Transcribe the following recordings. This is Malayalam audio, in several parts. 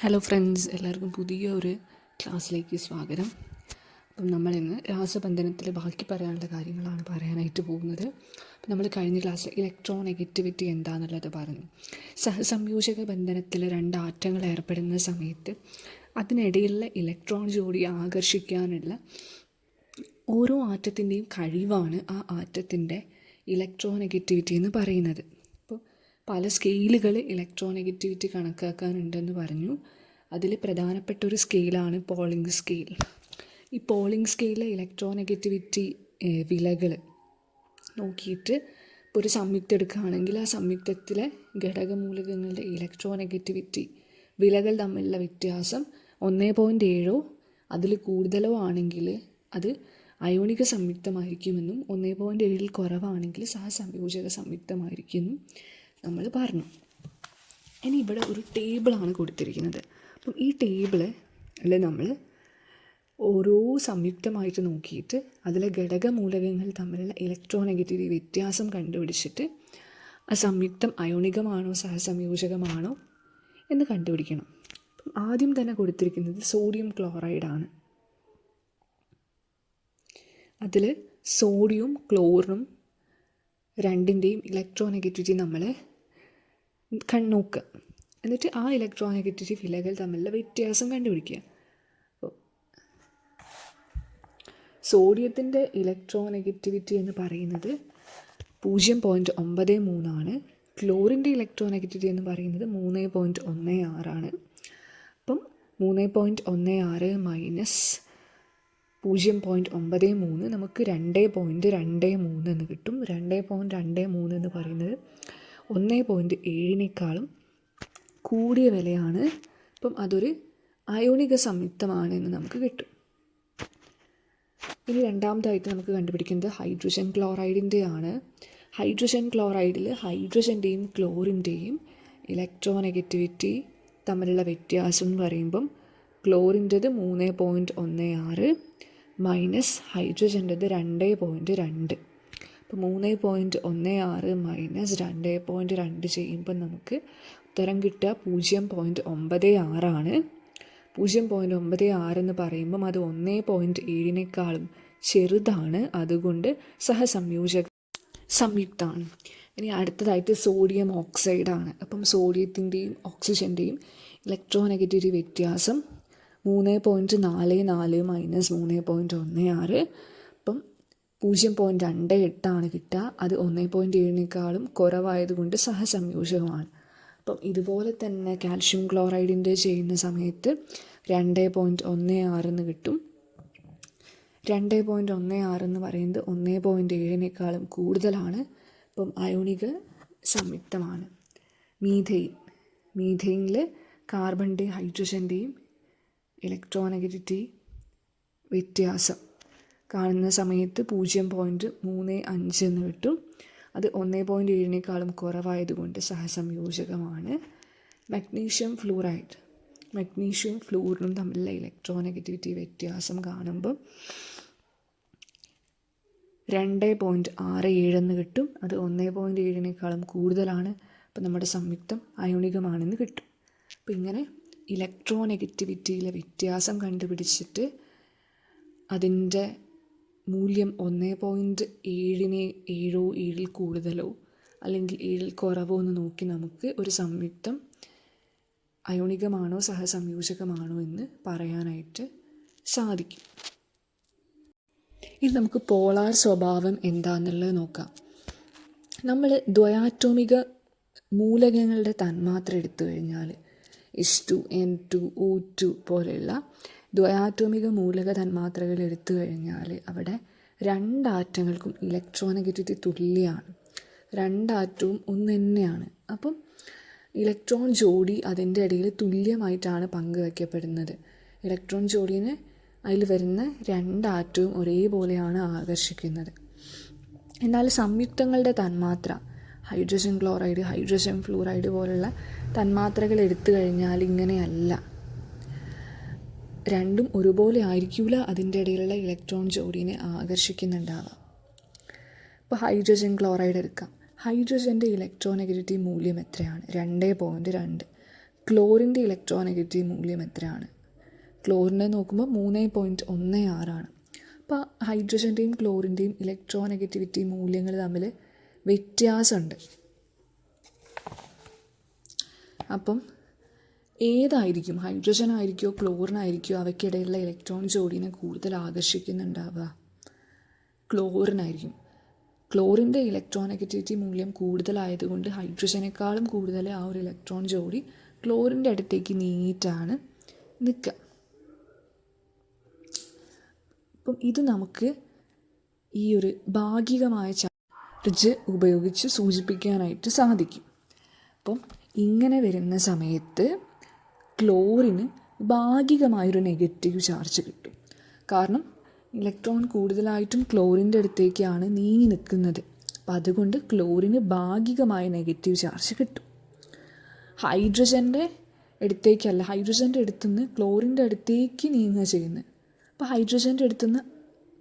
ഹലോ ഫ്രണ്ട്സ് എല്ലാവർക്കും പുതിയ ഒരു ക്ലാസ്സിലേക്ക് സ്വാഗതം. അപ്പം നമ്മളിന്ന് രാസബന്ധനത്തിൽ ബാക്കി പറയാനുള്ള കാര്യങ്ങളാണ് പറയാനായിട്ട് പോകുന്നത്. അപ്പം നമ്മൾ കഴിഞ്ഞ ക്ലാസ്സിൽ ഇലക്ട്രോ നെഗറ്റിവിറ്റി എന്താണെന്നുള്ളത് പറഞ്ഞു. സഹസംയോജക ബന്ധനത്തിൽ രണ്ട് ആറ്റങ്ങൾ ഏർപ്പെടുന്ന സമയത്ത് അതിനിടയിലുള്ള ഇലക്ട്രോൺ ജോഡി ആകർഷിക്കാനുള്ള ഓരോ ആറ്റത്തിന്റെയും കഴിവാണ് ആ ആറ്റത്തിന്റെ ഇലക്ട്രോ നെഗറ്റിവിറ്റി എന്ന് പറയുന്നത്. പല സ്കെയിലുകൾ ഇലക്ട്രോ നെഗറ്റിവിറ്റി കണക്കാക്കാനുണ്ടെന്ന് പറഞ്ഞു. അതിൽ പ്രധാനപ്പെട്ട ഒരു സ്കെയിലാണ് പോളിംഗ് സ്കെയിൽ. ഈ പോളിംഗ് ഇലക്ട്രോ നെഗറ്റിവിറ്റി വിലകൾ നോക്കിയിട്ട് ഇപ്പോൾ ഒരു സംയുക്തം എടുക്കുകയാണെങ്കിൽ ആ സംയുക്തത്തിലെ ഘടകമൂലകങ്ങളുടെ ഇലക്ട്രോ നെഗറ്റിവിറ്റി വിലകൾ തമ്മിലുള്ള വ്യത്യാസം ഒന്നേ പോയിന്റ് ഏഴോ അതിൽ കൂടുതലോ ആണെങ്കിൽ അത് അയോണിക സംയുക്തമായിരിക്കുമെന്നും ഒന്നേ പോയിന്റ് ഏഴിൽ കുറവാണെങ്കിൽ സഹസംയോജക സംയുക്തമായിരിക്കുമെന്നും നമ്മൾ പറഞ്ഞു. ഇനി ഇവിടെ ഒരു ടേബിളാണ് കൊടുത്തിരിക്കുന്നത്. അപ്പം ഈ ടേബിൾ അല്ലെ നമ്മൾ ഓരോ സംയുക്തമായിട്ട് നോക്കിയിട്ട് അതിലെ ഘടകമൂലകങ്ങൾ തമ്മിലുള്ള ഇലക്ട്രോ നെഗറ്റീവ് വ്യത്യാസം കണ്ടുപിടിച്ചിട്ട് ആ സംയുക്തം അയോണികമാണോ സഹസംയോജകമാണോ എന്ന് കണ്ടുപിടിക്കണം. ആദ്യം തന്നെ കൊടുത്തിരിക്കുന്നത് സോഡിയം ക്ലോറൈഡാണ് അതിൽ സോഡിയവും ക്ലോറിനും രണ്ടിന്റെയും ഇലക്ട്രോ നെഗറ്റിവിറ്റി നമ്മൾ കണ്ണോക്കുക എന്നിട്ട് ആ ഇലക്ട്രോ നെഗറ്റിവിറ്റി വിലകൾ തമ്മിലുള്ള വ്യത്യാസം കണ്ടുപിടിക്കുക. സോഡിയത്തിന്റെ ഇലക്ട്രോ നെഗറ്റിവിറ്റി എന്ന് പറയുന്നത് പൂജ്യം പോയിന്റ് ഒമ്പത് മൂന്നാണ് ക്ലോറിന്റെ ഇലക്ട്രോ നെഗറ്റിവിറ്റി എന്ന് പറയുന്നത് മൂന്ന് പോയിന്റ് ഒന്ന് ആറാണ് അപ്പം മൂന്ന് പോയിന്റ് ഒന്ന് ആറ് മൈനസ് പൂജ്യം പോയിന്റ് ഒമ്പത് മൂന്ന് നമുക്ക് രണ്ട് പോയിന്റ് രണ്ട് മൂന്ന് എന്ന് കിട്ടും. രണ്ട് പോയിന്റ് രണ്ട് മൂന്ന് എന്ന് പറയുന്നത് ഒന്ന് പോയിന്റ് ഏഴിനേക്കാളും കൂടിയ വിലയാണ്. അപ്പം അതൊരു അയോണിക സംയുക്തമാണ് എന്ന് നമുക്ക് കിട്ടും. ഇനി രണ്ടാമതായിട്ട് നമുക്ക് കണ്ടുപിടിക്കുന്നത് ഹൈഡ്രജൻ ക്ലോറൈഡിന്റെ ആണ് ഹൈഡ്രജൻ ക്ലോറൈഡിൽ ഹൈഡ്രജന്റെയും ക്ലോറിന്റെയും ഇലക്ട്രോ നെഗറ്റിവിറ്റി തമ്മിലുള്ള വ്യത്യാസം എന്ന് പറയുമ്പം ക്ലോറിന്റെത് മൂന്ന് പോയിന്റ് ഒന്ന് ആറ് മൈനസ് ഹൈഡ്രജന്റെത് രണ്ട് പോയിന്റ് രണ്ട്. അപ്പോൾ മൂന്ന് പോയിന്റ് ഒന്ന് ആറ് മൈനസ് രണ്ട് പോയിന്റ് രണ്ട് ചെയ്യുമ്പോൾ നമുക്ക് ഉത്തരം കിട്ടുക. പൂജ്യം പോയിന്റ് ഒമ്പത് ആറാണ്. പൂജ്യം പോയിന്റ് ഒമ്പത് ആറ് എന്ന് പറയുമ്പം അത് ഒന്ന് പോയിന്റ് ഏഴിനേക്കാളും ചെറുതാണ്. അതുകൊണ്ട് സഹസംയോജക സംയുക്തമാണ് ഇനി അടുത്തതായിട്ട് സോഡിയം ഓക്സൈഡാണ് അപ്പം സോഡിയത്തിന്റെയും ഓക്സിജന്റെയും ഇലക്ട്രോ നെഗറ്റീവ് വ്യത്യാസം മൂന്ന് പോയിന്റ് നാല് നാല് മൈനസ് മൂന്ന് പോയിന്റ് ഒന്ന് ആറ്. പൂജ്യം പോയിന്റ് രണ്ട് എട്ടാണ് കിട്ടുക. അത് ഒന്ന് പോയിന്റ് ഏഴിനേക്കാളും കുറവായതുകൊണ്ട് സഹസംയോജകമാണ്. അപ്പം ഇതുപോലെ തന്നെ കാൽഷ്യം ക്ലോറൈഡിന്റെ ചെയ്യുന്ന സമയത്ത് രണ്ട് പോയിന്റ് ഒന്ന് ആറെന്ന് കിട്ടും. രണ്ട് പോയിന്റ് ഒന്ന് ആറെന്ന് പറയുന്നത് ഒന്ന് പോയിന്റ് ഏഴിനേക്കാളും കൂടുതലാണ്. അപ്പം അയോണിക സംയുക്തമാണ്. മീഥെയിൻ. മീഥെയിനിൽ കാർബണിന്റെയും ഹൈഡ്രജന്റെയും ഇലക്ട്രോ നെഗറ്റിവിറ്റി വ്യത്യാസം. കാണുന്ന സമയത്ത് പൂജ്യം പോയിന്റ് മൂന്ന് അഞ്ച് എന്ന് കിട്ടും. അത് ഒന്ന് പോയിന്റ് ഏഴിനേക്കാളും കുറവായതുകൊണ്ട് സഹസംയോജകമാണ്. മഗ്നീഷ്യം ഫ്ലൂറൈഡ് മഗ്നീഷ്യം ഫ്ലൂറിനും തമ്മിലുള്ള ഇലക്ട്രോ നെഗറ്റിവിറ്റി വ്യത്യാസം കാണുമ്പം രണ്ട് പോയിന്റ് ആറ് ഏഴെന്ന് കിട്ടും. അത് ഒന്ന് പോയിന്റ് ഏഴിനേക്കാളും കൂടുതലാണ്. അപ്പം നമ്മുടെ സംയുക്തം അയോണികമാണെന്ന് കിട്ടും. അപ്പം ഇങ്ങനെ ഇലക്ട്രോ നെഗറ്റിവിറ്റിയിലെ വ്യത്യാസം കണ്ടുപിടിച്ചിട്ട് അതിന്റെ മൂല്യം ഒന്ന് പോയിന്റ് ഏഴിനെ ഏഴോ ഏഴിൽ കൂടുതലോ അല്ലെങ്കിൽ ഏഴിൽ കുറവോ എന്ന് നോക്കി നമുക്ക് ഒരു സംയുക്തം അയോണികമാണോ സഹസംയോജകമാണോ എന്ന് പറയാനായിട്ട് സാധിക്കും. ഇനി നമുക്ക് പോളാർ സ്വഭാവം എന്താണെന്നുള്ളത് നോക്കാം. നമ്മൾ ദ്വയാറ്റോമിക മൂലകങ്ങളുടെ തന്മാത്ര എടുത്തു കഴിഞ്ഞാൽ S two N two O two പോലെയുള്ള ദ്വയാറ്റോമിക മൂലക തന്മാത്രകൾ എടുത്തു കഴിഞ്ഞാൽ അവിടെ രണ്ടാറ്റങ്ങൾക്കും ഇലക്ട്രോ നെഗറ്റിവിറ്റി തുല്യമാണ് രണ്ടാറ്റവും ഒന്ന് തന്നെയാണ് അപ്പം ഇലക്ട്രോൺ ജോഡി അതിന്റെ ഇടയിൽ തുല്യമായിട്ടാണ് പങ്കുവയ്ക്കപ്പെടുന്നത്. ഇലക്ട്രോൺ ജോഡീനെ അതിൽ വരുന്ന രണ്ടാറ്റവും ഒരേപോലെയാണ് ആകർഷിക്കുന്നത്. എന്നാൽ സംയുക്തങ്ങളുടെ തന്മാത്ര ഹൈഡ്രജൻ ക്ലോറൈഡ് ഹൈഡ്രജൻ ഫ്ലൂറൈഡ് പോലുള്ള തന്മാത്രകൾ എടുത്തു കഴിഞ്ഞാൽ ഇങ്ങനെയല്ല. രണ്ടും ഒരുപോലെ ആയിരിക്കില്ല അതിന്റെ ഇടയിലുള്ള ഇലക്ട്രോൺ ജോഡീനെ ആകർഷിക്കുന്നുണ്ടാവുക. ഇപ്പോൾ ഹൈഡ്രജൻ ക്ലോറൈഡ് എടുക്കാം. ഹൈഡ്രജന്റെ ഇലക്ട്രോ നെഗറ്റീവ് മൂല്യം എത്രയാണ്? രണ്ട് പോയിന്റ് രണ്ട്. ക്ലോറിന്റെ ഇലക്ട്രോനെഗറ്റീവ് മൂല്യം എത്രയാണ്? ക്ലോറിനെ നോക്കുമ്പോൾ മൂന്ന് പോയിന്റ് ഒന്ന് ആറാണ്. അപ്പോൾ ഹൈഡ്രജന്റെയും ക്ലോറിന്റെയും ഇലക്ട്രോനെഗറ്റിവിറ്റി മൂല്യങ്ങൾ തമ്മിൽ വ്യത്യാസമുണ്ട്. അപ്പം ഏതായിരിക്കും? ഹൈഡ്രജൻ ആയിരിക്കുമോ ക്ലോറിനായിരിക്കുമോ അവയ്ക്കിടയിലുള്ള ഇലക്ട്രോൺ ജോഡിനെ കൂടുതൽ ആകർഷിക്കുന്നുണ്ടാവുക? ക്ലോറിനായിരിക്കും. ക്ലോറിന്റെ ഇലക്ട്രോനെഗറ്റിവിറ്റി മൂല്യം കൂടുതലായതുകൊണ്ട് ഹൈഡ്രജനേക്കാളും കൂടുതൽ ആ ഒരു ഇലക്ട്രോൺ ജോഡി ക്ലോറിന്റെ അടുത്തേക്ക് നീങ്ങിയിട്ടാണ് നിൽക്കുക. അപ്പം ഇത് നമുക്ക് ഈ ഒരു ഭാഗികമായ ചാർജ് ഉപയോഗിച്ച് സൂചിപ്പിക്കാനായിട്ട് സാധിക്കും. അപ്പം ഇങ്ങനെ വരുന്ന സമയത്ത് ക്ലോറിന് ഭാഗികമായൊരു നെഗറ്റീവ് ചാർജ് കിട്ടും. കാരണം ഇലക്ട്രോൺ കൂടുതലായിട്ടും ക്ലോറിന്റെ അടുത്തേക്കാണ് നീങ്ങി നിൽക്കുന്നത്. അപ്പം അതുകൊണ്ട് ക്ലോറിന് ഭാഗികമായ നെഗറ്റീവ് ചാർജ് കിട്ടും. ഹൈഡ്രജന്റെ അടുത്തേക്കല്ല ഹൈഡ്രജന്റെ അടുത്തുനിന്ന് ക്ലോറിന്റെ അടുത്തേക്ക് നീങ്ങുക ചെയ്യുന്നത്. അപ്പോൾ ഹൈഡ്രജന്റെ അടുത്തുനിന്ന്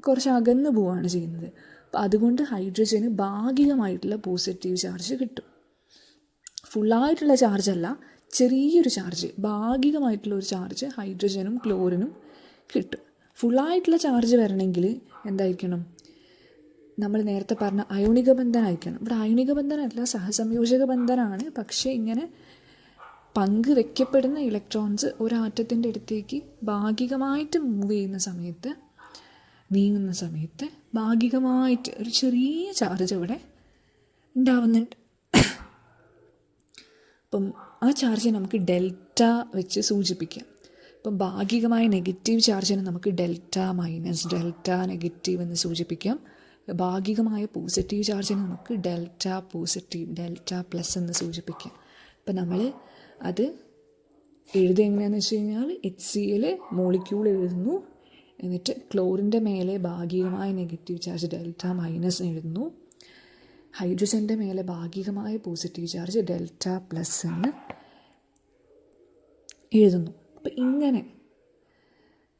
കുറച്ച് അകന്ന് പോവുകയാണ് ചെയ്യുന്നത്. അപ്പോൾ അതുകൊണ്ട് ഹൈഡ്രജന് ഭാഗികമായിട്ടുള്ള പോസിറ്റീവ് ചാർജ് കിട്ടും. ഫുള്ളായിട്ടുള്ള ചാർജല്ല ചെറിയൊരു ചാർജ് ഭാഗികമായിട്ടുള്ള ഒരു ചാർജ് ഹൈഡ്രജനും ക്ലോറിനും കിട്ടും. ഫുള്ളായിട്ടുള്ള ചാർജ് വരണമെങ്കിൽ എന്തായിരിക്കണം? നമ്മൾ നേരത്തെ പറഞ്ഞ അയോണിക ബന്ധനായിരിക്കണം. ഇവിടെ അയോണിക ബന്ധനമല്ല സഹസംയോജക ബന്ധനാണ്. പക്ഷേ ഇങ്ങനെ പങ്ക് വയ്ക്കപ്പെടുന്ന ഇലക്ട്രോൺസ് ഒരാറ്റത്തിന്റെ അടുത്തേക്ക് ഭാഗികമായിട്ട് മൂവ് ചെയ്യുന്ന സമയത്ത് നീങ്ങുന്ന സമയത്ത് ഭാഗികമായിട്ട് ഒരു ചെറിയ ചാർജ് അവിടെ ഉണ്ടാവുന്നുണ്ട്. അപ്പം ആ ചാർജിനെ നമുക്ക് ഡെൽറ്റ വെച്ച് സൂചിപ്പിക്കാം. അപ്പം ഭാഗികമായ നെഗറ്റീവ് ചാർജിനെ നമുക്ക് ഡെൽറ്റ മൈനസ് ഡെൽറ്റ നെഗറ്റീവ് എന്ന് സൂചിപ്പിക്കാം. ഭാഗികമായ പോസിറ്റീവ് ചാർജിനെ നമുക്ക് ഡെൽറ്റ പോസിറ്റീവ് ഡെൽറ്റ പ്ലസ് എന്ന് സൂചിപ്പിക്കാം. അപ്പം നമ്മൾ അത് എഴുതുക എങ്ങനെയാണെന്ന് വെച്ച് കഴിഞ്ഞാൽ എച്ച് സി എൽ മോളിക്യൂൾ എഴുതുന്നു. എന്നിട്ട് ക്ലോറിന്റെ മേലെ ഭാഗികമായ നെഗറ്റീവ് ചാർജ് ഡെൽറ്റ മൈനസ് എഴുതുന്നു. ഹൈഡ്രജന്റെ മേലെ ഭാഗികമായ പോസിറ്റീവ് ചാർജ് ഡെൽറ്റ പ്ലസ് എന്ന് എഴുതുന്നു. അപ്പം ഇങ്ങനെ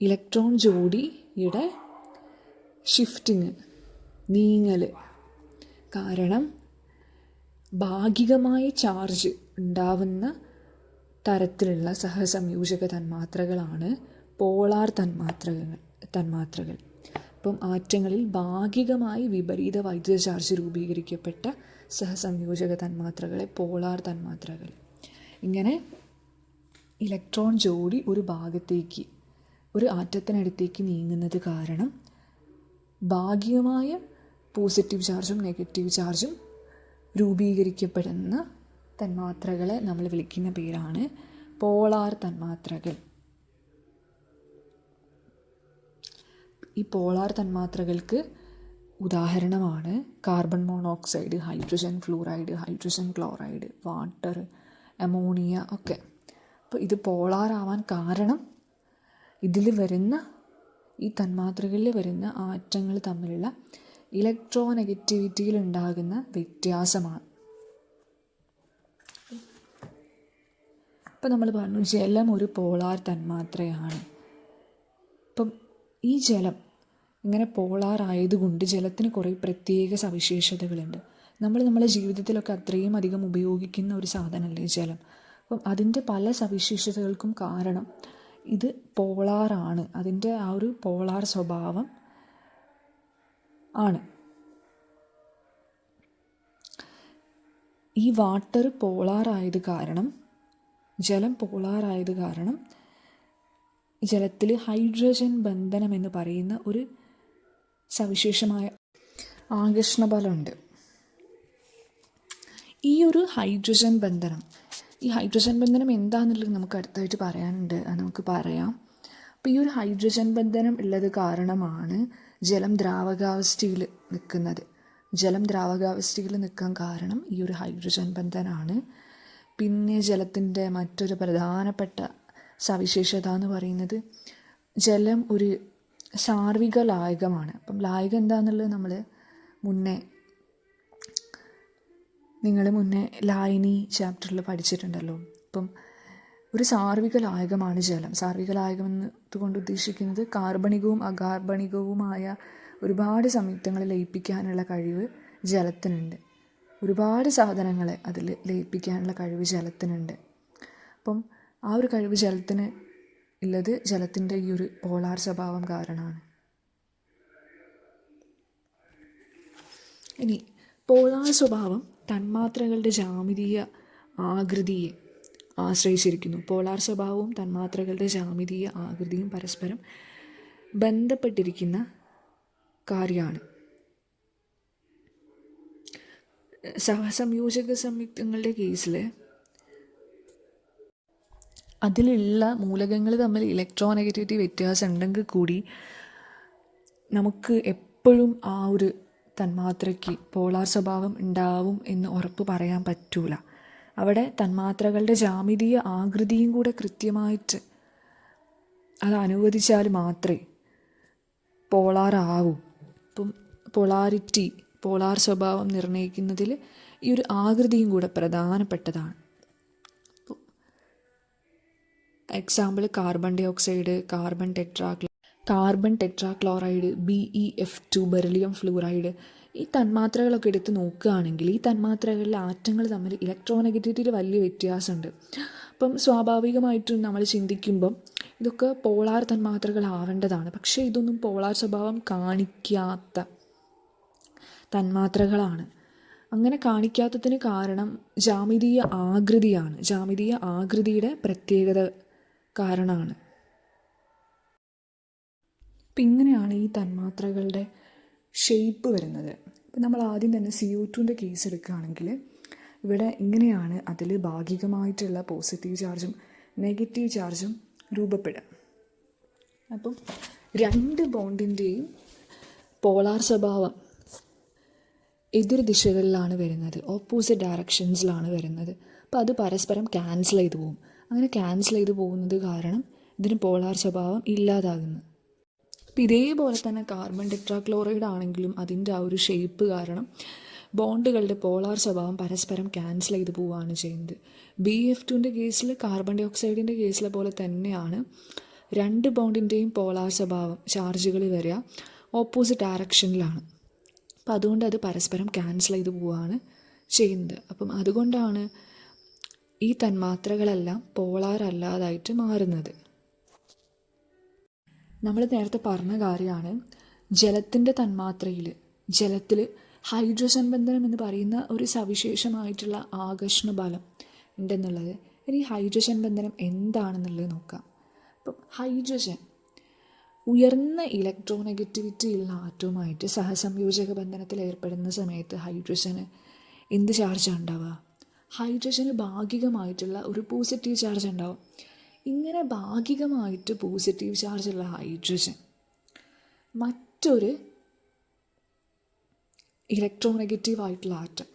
ഇലക്ട്രോൺ ജോഡിയുടെ ഷിഫ്റ്റിങ് നീങ്ങൽ കാരണം ഭാഗികമായ ചാർജ് ഉണ്ടാവുന്ന തരത്തിലുള്ള സഹസംയോജക തന്മാത്രകളാണ് പോളാർ തന്മാത്രകൾ തന്മാത്രകൾ. അപ്പം ആറ്റങ്ങളിൽ ഭാഗികമായി വിപരീത വൈദ്യുത ചാർജ് രൂപീകരിക്കപ്പെട്ട സഹസംയോജക തന്മാത്രകളെ പോളാർ തന്മാത്രകൾ. ഇങ്ങനെ ഇലക്ട്രോൺ ജോഡി ഒരു ഭാഗത്തേക്ക് ഒരു ആറ്റത്തിനടുത്തേക്ക് നീങ്ങുന്നത് കാരണം ഭാഗികമായ പോസിറ്റീവ് ചാർജും നെഗറ്റീവ് ചാർജും രൂപീകരിക്കപ്പെടുന്ന തന്മാത്രകളെ നമ്മൾ വിളിക്കുന്ന പേരാണ് പോളാർ തന്മാത്രകൾ. ഈ പോളാർ തന്മാത്രകൾക്ക് ഉദാഹരണമാണ്. Carbon monoxide hydrogen fluoride hydrogen chloride water ammonia ഒക്കെ. അപ്പോൾ ഇത് പോളാറാവാൻ കാരണം ഇതിൽ വരുന്ന ഈ തന്മാത്രകളിൽ വരുന്ന ആറ്റങ്ങൾ തമ്മിലുള്ള ഇലക്ട്രോ നെഗറ്റിവിറ്റിയിൽ ഉണ്ടാകുന്ന വ്യത്യാസമാണ്. ഇപ്പം നമ്മൾ പറഞ്ഞു ജലം ഒരു പോളാർ തന്മാത്രയാണ്. ഇപ്പം ഈ ജലം ഇങ്ങനെ പോളാർ ആയതുകൊണ്ട് ജലത്തിന് കുറേ പ്രത്യേക സവിശേഷതകളുണ്ട്. നമ്മൾ നമ്മുടെ ജീവിതത്തിലൊക്കെ അത്രയും അധികം ഉപയോഗിക്കുന്ന ഒരു സാധനമല്ലേ ജലം. അപ്പം അതിന്റെ പല സവിശേഷതകൾക്കും കാരണം ഇത് പോളാറാണ്. അതിന്റെ ആ ഒരു പോളാർ സ്വഭാവം ആണ്. ഈ വാട്ടർ പോളാറായത് കാരണം ജലം പോളാറായത് കാരണം ജലത്തിൽ ഹൈഡ്രജൻ ബന്ധനം എന്ന് പറയുന്ന ഒരു സവിശേഷമായ ആകർഷണ ബലമുണ്ട് ഈ ഒരു ഹൈഡ്രജൻ ബന്ധനം ഈ ഹൈഡ്രജൻ ബന്ധനം എന്താണെന്നുള്ളത് നമുക്ക് അടുത്തായിട്ട് പറയാനുണ്ട്. അത് നമുക്ക് പറയാം. അപ്പോൾ ഈ ഒരു ഹൈഡ്രജൻ ബന്ധനം ഉള്ളത് കാരണമാണ് ജലം ദ്രാവകാവസ്ഥയിൽ നിൽക്കുന്നത്. ജലം ദ്രാവകാവസ്ഥയിൽ നിൽക്കാൻ കാരണം ഈ ഒരു ഹൈഡ്രജൻ ബന്ധനമാണ് പിന്നെ ജലത്തിന്റെ മറ്റൊരു പ്രധാനപ്പെട്ട സവിശേഷത എന്ന് പറയുന്നത് ജലം ഒരു സാർവിക ലായകമാണ്. അപ്പം ലായകം എന്താണെന്നുള്ളത് നമ്മൾ മുന്നേ നിങ്ങൾ മുന്നേ ലായനി ചാപ്റ്ററിൽ പഠിച്ചിട്ടുണ്ടല്ലോ. അപ്പം ഒരു സാർവിക ലായകമാണ് ജലം. സാർവിക ലായകം എന്നതുകൊണ്ട് ഉദ്ദേശിക്കുന്നത് കാർബണികവും അകാർബണികവുമായ ഒരുപാട് സംയുക്തങ്ങളെ ലയിപ്പിക്കാനുള്ള കഴിവ് ജലത്തിനുണ്ട്. ഒരുപാട് സാധനങ്ങളെ അതിൽ ലയിപ്പിക്കാനുള്ള കഴിവ് ജലത്തിനുണ്ട്. അപ്പം ആ ഒരു കഴിവ് ജലത്തിന് ഉള്ളത് ജലത്തിന്റെ ഈ ഒരു പോളാർ സ്വഭാവം കാരണമാണ്. ഇനി പോളാർ സ്വഭാവം തന്മാത്രകളുടെ ജാമിതീയ ആകൃതിയെ ആശ്രയിച്ചിരിക്കുന്നു. പോളാർ സ്വഭാവവും തന്മാത്രകളുടെ ജാമിതീയ ആകൃതിയും പരസ്പരം ബന്ധപ്പെട്ടിരിക്കുന്ന കാര്യമാണ്. സഹസംയോജക സംയുക്തങ്ങളുടെ കേസിൽ അതിലുള്ള മൂലകങ്ങൾ തമ്മിൽ ഇലക്ട്രോ ഇലക്ട്രോനെഗറ്റിവിറ്റി വ്യത്യാസം ഉണ്ടെങ്കിൽ കൂടി നമുക്ക് എപ്പോഴും ആ ഒരു തന്മാത്രയ്ക്ക് പോളാർ സ്വഭാവം ഉണ്ടാവും എന്ന് ഉറപ്പ് പറയാൻ പറ്റൂല. അവിടെ തന്മാത്രകളുടെ ജാമിതീയ ആകൃതിയും കൂടെ കൃത്യമായിട്ട് അത് അനുവദിച്ചാൽ മാത്രമേ പോളാർ ആവൂ. ഇപ്പം പോളാരിറ്റി പോളാർ സ്വഭാവം നിർണയിക്കുന്നതിൽ ഈ ഒരു ആകൃതിയും കൂടെ പ്രധാനപ്പെട്ടതാണ്. Example carbon dioxide carbon ടെട്രാക്ലോ carbon tetrachloride B E F two beryllium fluoride ഈ തന്മാത്രകളൊക്കെ എടുത്ത് നോക്കുകയാണെങ്കിൽ ഈ തന്മാത്രകളിലെ ആറ്റങ്ങൾ തമ്മിൽ ഇലക്ട്രോനെഗറ്റിവിറ്റിയിൽ വലിയ വ്യത്യാസമുണ്ട്. അപ്പം സ്വാഭാവികമായിട്ടും നമ്മൾ ചിന്തിക്കുമ്പം ഇതൊക്കെ പോളാർ തന്മാത്രകളാവേണ്ടതാണ്. പക്ഷേ ഇതൊന്നും പോളാർ സ്വഭാവം കാണിക്കാത്ത തന്മാത്രകളാണ്. അങ്ങനെ കാണിക്കാത്തതിന് കാരണം ജാമിതീയ ആകൃതിയാണ്. ജാമിതീയ ആകൃതിയുടെ പ്രത്യേകത കാരണമാണ്. അപ്പം ഇങ്ങനെയാണ് ഈ തന്മാത്രകളുടെ ഷേപ്പ് വരുന്നത്. ഇപ്പം നമ്മൾ ആദ്യം തന്നെ സി ഒ ടുവിന്റെ കേസ് എടുക്കുകയാണെങ്കിൽ ഇവിടെ ഇങ്ങനെയാണ് അതിൽ ഭാഗികമായിട്ടുള്ള പോസിറ്റീവ് ചാർജും നെഗറ്റീവ് ചാർജും രൂപപ്പെടുക. അപ്പം രണ്ട് ബോണ്ടിന്റെയും പോളാർ സ്വഭാവം എതിർ ദിശകളിലാണ് വരുന്നത് ഓപ്പോസിറ്റ് ഡയറക്ഷൻസിലാണ് വരുന്നത്. അപ്പോൾ അത് പരസ്പരം ക്യാൻസൽ ചെയ്തു പോകും അങ്ങനെ ക്യാൻസൽ ചെയ്തു പോകുന്നത് കാരണം ഇതിന് പോളാർ സ്വഭാവം ഇല്ലാതാകുന്നു. അപ്പം ഇതേപോലെ തന്നെ കാർബൺ ടെട്രാക്ലോറൈഡ് ആണെങ്കിലും അതിന്റെ ആ ഒരു ഷേപ്പ് കാരണം ബോണ്ടുകളുടെ പോളാർ സ്വഭാവം പരസ്പരം ക്യാൻസൽ ചെയ്ത് പോവുകയാണ് ചെയ്യുന്നത്. ബി എഫ് ടുവിന്റെ കേസിൽ കാർബൺ ഡൈ ഓക്സൈഡിന്റെ കേസിലെ പോലെ തന്നെയാണ് രണ്ട് ബോണ്ടിന്റെയും പോളാർ സ്വഭാവം ചാർജുകൾ വരിക ഓപ്പോസിറ്റ് ഡയറക്ഷനിലാണ് അപ്പം അതുകൊണ്ട് അത് പരസ്പരം ക്യാൻസൽ ചെയ്ത് പോവുകയാണ് ചെയ്യുന്നത്. അപ്പം അതുകൊണ്ടാണ് ഈ തന്മാത്രകളെല്ലാം പോളാർ അല്ലാതായിട്ട് മാറുന്നത്. നമ്മൾ നേരത്തെ പറഞ്ഞ കാര്യമാണ് ജലത്തിന്റെ തന്മാത്രയിൽ ജലത്തിൽ ഹൈഡ്രജൻ ബന്ധനം എന്ന് പറയുന്ന ഒരു സവിശേഷമായിട്ടുള്ള ആകർഷണ ബലം ഉണ്ടെന്നുള്ളത്. ഇനി ഹൈഡ്രജൻ ബന്ധനം എന്താണെന്നുള്ളത് നോക്കാം. അപ്പം ഹൈഡ്രജൻ ഉയർന്ന ഇലക്ട്രോനെഗറ്റിവിറ്റി ഉള്ള ആറ്റവുമായിട്ട് സഹസംയോജക ബന്ധനത്തിൽ ഏർപ്പെടുന്ന സമയത്ത് ഹൈഡ്രജന് എന്ത് ചാർജാണ് ഉണ്ടാവുക? ഹൈഡ്രജന് ഭാഗികമായിട്ടുള്ള ഒരു പോസിറ്റീവ് ചാർജ് ഉണ്ടാവും. ഇങ്ങനെ ഭാഗികമായിട്ട് പോസിറ്റീവ് ചാർജുള്ള ഹൈഡ്രജൻ മറ്റൊരു ഇലക്ട്രോ നെഗറ്റീവ് ആയിട്ടുള്ള ആറ്റം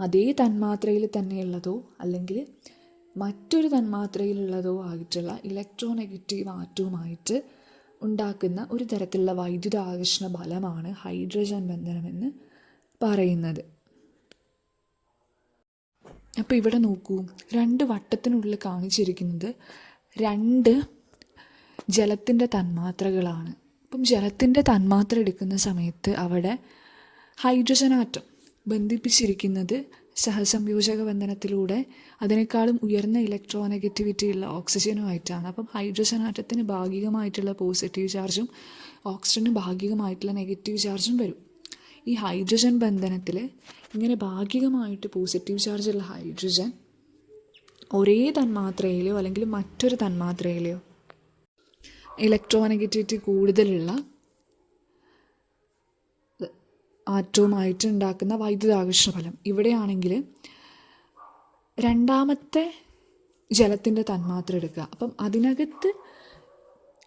അതേ തന്മാത്രയിൽ തന്നെയുള്ളതോ അല്ലെങ്കിൽ മറ്റൊരു തന്മാത്രയിലുള്ളതോ ആയിട്ടുള്ള ഇലക്ട്രോ നെഗറ്റീവ് ആറ്റവുമായിട്ട് ഉണ്ടാക്കുന്ന ഒരു തരത്തിലുള്ള വൈദ്യുത ആകർഷണ ബലമാണ് ഹൈഡ്രജൻ ബന്ധനമെന്ന് പറയുന്നത്. അപ്പോൾ ഇവിടെ നോക്കൂ രണ്ട് വട്ടത്തിനുള്ളിൽ കാണിച്ചിരിക്കുന്നത് രണ്ട് ജലത്തിന്റെ തന്മാത്രകളാണ്. അപ്പം ജലത്തിന്റെ തന്മാത്ര എടുക്കുന്ന സമയത്ത് അവിടെ ഹൈഡ്രജൻ ആറ്റം ബന്ധിപ്പിച്ചിരിക്കുന്നത് സഹസംയോജക ബന്ധനത്തിലൂടെ അതിനേക്കാളും ഉയർന്ന ഇലക്ട്രോനെഗറ്റിവിറ്റി ഉള്ള ഓക്സിജനുമായിട്ടാണ് അപ്പം ഹൈഡ്രജൻ ആറ്റത്തിന് ഭാഗികമായിട്ടുള്ള പോസിറ്റീവ് ചാർജും ഓക്സിജന് ഭാഗികമായിട്ടുള്ള നെഗറ്റീവ് ചാർജും വരും. ഈ ഹൈഡ്രജൻ ബന്ധനത്തിൽ ഇങ്ങനെ ഭാഗികമായിട്ട് പോസിറ്റീവ് ചാർജുള്ള ഹൈഡ്രജൻ ഒരേ തന്മാത്രയിലെയോ അല്ലെങ്കിൽ മറ്റൊരു തന്മാത്രയിലെയോ ഇലക്ട്രോനെഗറ്റിവിറ്റി കൂടുതലുള്ള ആറ്റവുമായിട്ട് ഉണ്ടാക്കുന്ന വൈദ്യുതാകർഷണ ഫലം ഇവിടെയാണെങ്കിൽ രണ്ടാമത്തെ ജലത്തിന്റെ തന്മാത്ര എടുക്കുക. അപ്പം അതിനകത്ത്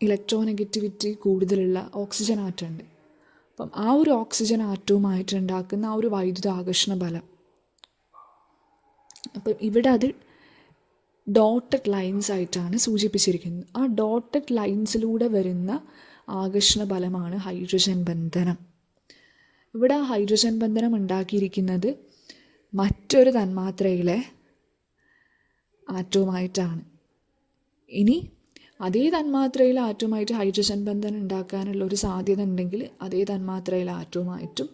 ഇലക്ട്രോനെഗറ്റിവിറ്റി കൂടുതലുള്ള ഓക്സിജൻ ആറ്റം ഉണ്ട് അപ്പം ആ ഒരു ഓക്സിജൻ ആറ്റവുമായിട്ട് ഉണ്ടാക്കുന്ന ആ ഒരു വൈദ്യുത ആകർഷണ ബലം. അപ്പം ഇവിടെ അത് ഡോട്ടഡ് ലൈൻസ് ആയിട്ടാണ് സൂചിപ്പിച്ചിരിക്കുന്നത്. ആ ഡോട്ടഡ് ലൈൻസിലൂടെ വരുന്ന ആകർഷണ ബലമാണ് ഹൈഡ്രജൻ ബന്ധനം. ഇവിടെ ആ ഹൈഡ്രജൻ ബന്ധനം ഉണ്ടാക്കിയിരിക്കുന്നത് മറ്റൊരു തന്മാത്രയിലെ ആറ്റവുമായിട്ടാണ്. ഇനി അതേ തന്മാത്രയിൽ ആറ്റവുമായിട്ട് ഹൈഡ്രജൻ ബന്ധനം ഉണ്ടാക്കാനുള്ള ഒരു സാധ്യത ഉണ്ടെങ്കിൽ അതേ തന്മാത്രയിൽ ആറ്റവുമായിട്ടും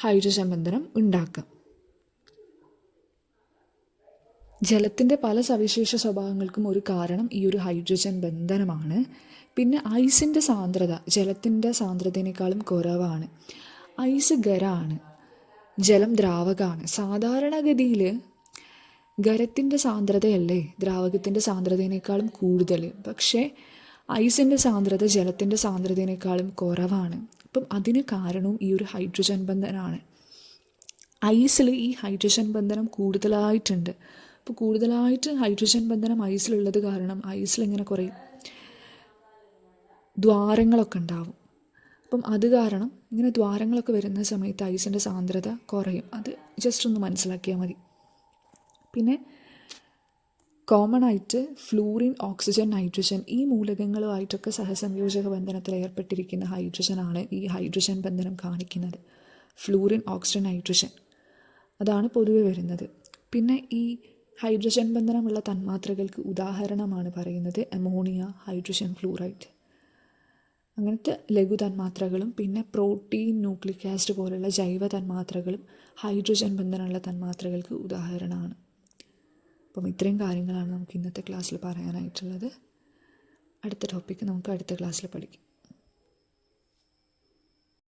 ഹൈഡ്രജൻ ബന്ധനം ഉണ്ടാക്കാം. ജലത്തിന്റെ പല സവിശേഷ സ്വഭാവങ്ങൾക്കും ഒരു കാരണം ഈ ഒരു ഹൈഡ്രജൻ ബന്ധനമാണ്. പിന്നെ ഐസിന്റെ സാന്ദ്രത ജലത്തിന്റെ സാന്ദ്രതയേക്കാളും കുറവാണ്. ഐസ് ഖരമാണ് ജലം ദ്രാവകമാണ് സാധാരണഗതിയിൽ ഖരത്തിന്റെ സാന്ദ്രതയല്ലേ? ദ്രാവകത്തിന്റെ സാന്ദ്രതയേക്കാളും കൂടുതൽ പക്ഷേ ഐസിന്റെ സാന്ദ്രത ജലത്തിന്റെ സാന്ദ്രതയേക്കാളും കുറവാണ്. അപ്പം അതിന് കാരണവും ഈ ഒരു ഹൈഡ്രജൻ ബന്ധനമാണ് ഐസിൽ ഈ ഹൈഡ്രജൻ ബന്ധനം കൂടുതലായിട്ടുണ്ട്. അപ്പോൾ കൂടുതലായിട്ട് ഹൈഡ്രജൻ ബന്ധനം ഐസിലുള്ളത് കാരണം ഐസിലിങ്ങനെ കുറേ ദ്വാരങ്ങളൊക്കെ ഉണ്ടാവും. അപ്പം അത് കാരണം ഇങ്ങനെ ദ്വാരങ്ങളൊക്കെ വരുന്ന സമയത്ത് ഐസിന്റെ സാന്ദ്രത കുറയും. അത് ജസ്റ്റ് ഒന്ന് മനസ്സിലാക്കിയാൽ മതി. പിന്നെ കോമൺ ആയിട്ട് ഫ്ലൂറിൻ ഓക്സിജൻ നൈട്രജൻ ഈ മൂലകങ്ങളുമായിട്ടൊക്കെ സഹസംയോജക ബന്ധനത്തിൽ ഏർപ്പെട്ടിരിക്കുന്ന ഹൈഡ്രജനാണ് ഈ ഹൈഡ്രജൻ ബന്ധനം കാണിക്കുന്നത്. ഫ്ലൂറിൻ ഓക്സിജൻ നൈട്രജൻ അതാണ് പൊതുവെ വരുന്നത്. പിന്നെ ഈ ഹൈഡ്രജൻ ബന്ധനമുള്ള തന്മാത്രകൾക്ക് ഉദാഹരണമാണ് പറയുന്നത് അമോണിയ ഹൈഡ്രജൻ ഫ്ലൂറൈഡ് അങ്ങനത്തെ ലഘു തന്മാത്രകളും പിന്നെ പ്രോട്ടീൻ ന്യൂക്ലിക് ആസിഡ് പോലുള്ള ജൈവ തന്മാത്രകളും ഹൈഡ്രജൻ ബന്ധനമുള്ള തന്മാത്രകൾക്ക് ഉദാഹരണമാണ്. അപ്പം ഇത്രയും കാര്യങ്ങളാണ് നമുക്ക് ഇന്നത്തെ ക്ലാസ്സിൽ പറയാനായിട്ടുള്ളത്. അടുത്ത ടോപ്പിക്ക് നമുക്ക് അടുത്ത ക്ലാസ്സിൽ പഠിക്കാം.